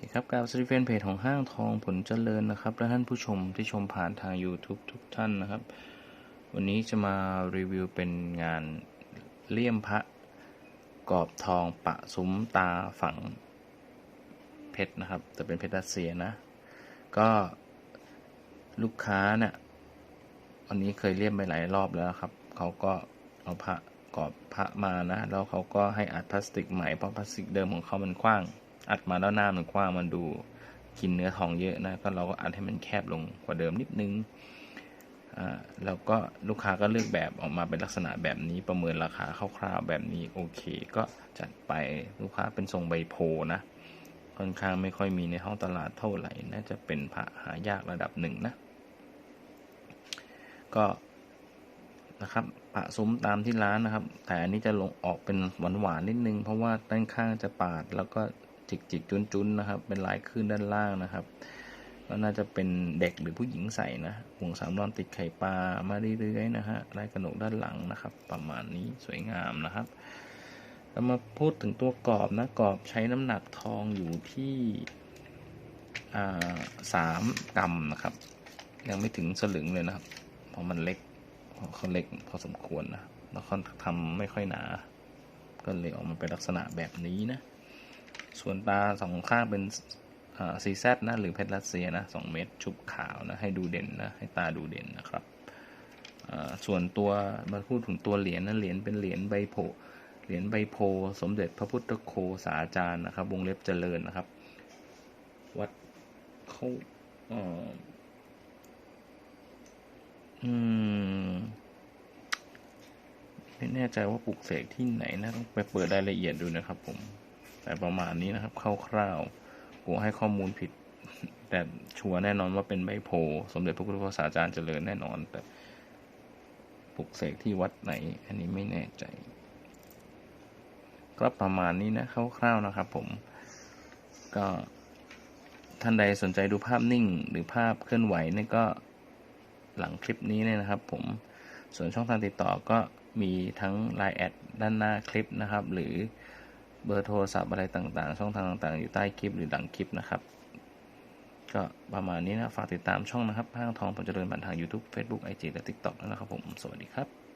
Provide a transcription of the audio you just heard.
คครับกราบสวัสดีแฟนเพจของห้างทองผลเจริญนะครับ และท่านผู้ชมที่ชมผ่านทาง YouTube ทุกท่านนะครับ วันนี้จะมารีวิวเป็นงานเลี่ยมพระกรอบทองปะซุ้มตาฝังเพชรนะครับ แต่เป็นเพชรรัสเซียนะ ก็ลูกค้าเนี่ยวันนี้เคยเลี่ยมไปหลายรอบแล้วครับ เขาก็เอาพระกรอบพระมานะ แล้วเขาก็ให้อัดพลาสติกใหม่เพราะพลาสติกเดิมของเขามันกว้าง อัดมาแล้วหน้ามันกว้างมันดูกินเนื้อทองเยอะนะก็เราก็อัดให้มันแคบลงกว่าเดิมนิดนึงอ่าแล้วก็ลูกค้าก็เลือกแบบออกมาเป็นลักษณะแบบนี้ประเมินราคาคร่าวๆแบบนี้โอเค ก็จัดไปลูกค้าเป็นทรงใบโพนะค่อนข้างไม่ค่อยมีในห้องตลาดเท่าไหร่น่าจะเป็นพระหายากระดับหนึ่งนะ ก็นะครับปะซุ้มตามที่ร้านนะครับ แต่อันนี้จะลงออกเป็นหวานหวานๆนิดนึง เพราะว่าด้านข้างจะปาดแล้วก็ จิกจิกจุนจุนนะครับ เป็นลายขึ้นด้านล่างนะครับ ก็น่าจะเป็นเด็กหรือผู้หญิงใส่นะห่วงสามรอนติดไข่ปลามาเรื่อยๆนะฮะลายกระหนกด้านหลังนะครับ ประมาณนี้สวยงามนะครับเรามาพูดถึงตัวกรอบนะกรอบใช้น้ำหนักทองอยู่ที่สามกรัมนะครับ ยังไม่ถึงสลึงเลยนะครับ เพราะมันเล็กเขาเล็กพอสมควรนะแล้วเขาทำไม่ค่อยหนา ก็เลยออกมาเป็นลักษณะแบบนี้นะ ส่วนตาสองข้างเป็นซีแซนะหรือเพชรรัสเซียนะสองเม็ดชุบขาวนะให้ดูเด่นนะให้ตาดูเด่นนะครับส่วนตัวมาพูดถึงตัวเหรียญนะเหรียญเป็นเหรียญใบโพเหรียญใบโพสมเด็จพระพุทธโคสาจารย์นะครับ วงเล็บเจริญนะครับ วัดเขาเอ่ออืมไม่แน่ใจว่าปลูกเสกที่ไหนนะ ต้องไปเปิดรายละเอียดดูนะครับผม แต่ประมาณนี้นะครับคร่าวๆกูให้ข้อมูลผิด แต่ชัวร์แน่นอนว่าเป็นใบโพสมเด็จพระพุทธโฆษาจารย์เจริญแน่นอน แต่ปลูกเสกที่วัดไหน อันนี้ไม่แน่ใจก็ประมาณนี้นะคร่าวๆนะครับ ผม ก็ท่านใดสนใจดูภาพนิ่ง หรือภาพเคลื่อนไหวนี่ก็หลังคลิปนี้เนี่ยนะครับ ผมส่วนช่องทางติดต่อก็มีทั้ง Line แอดด้านหน้าคลิปนะครับ หรือ เบอร์โทรศัพท์อะไรต่างๆ ช่องทางต่างๆ อยู่ใต้คลิปหรือหลังคลิปนะครับ ก็ประมาณนี้นะ ฝากติดตามช่องนะครับห้างทองผลเจริญบันทาง YouTube Facebook IG และ TikTok นะครับผม สวัสดีครับ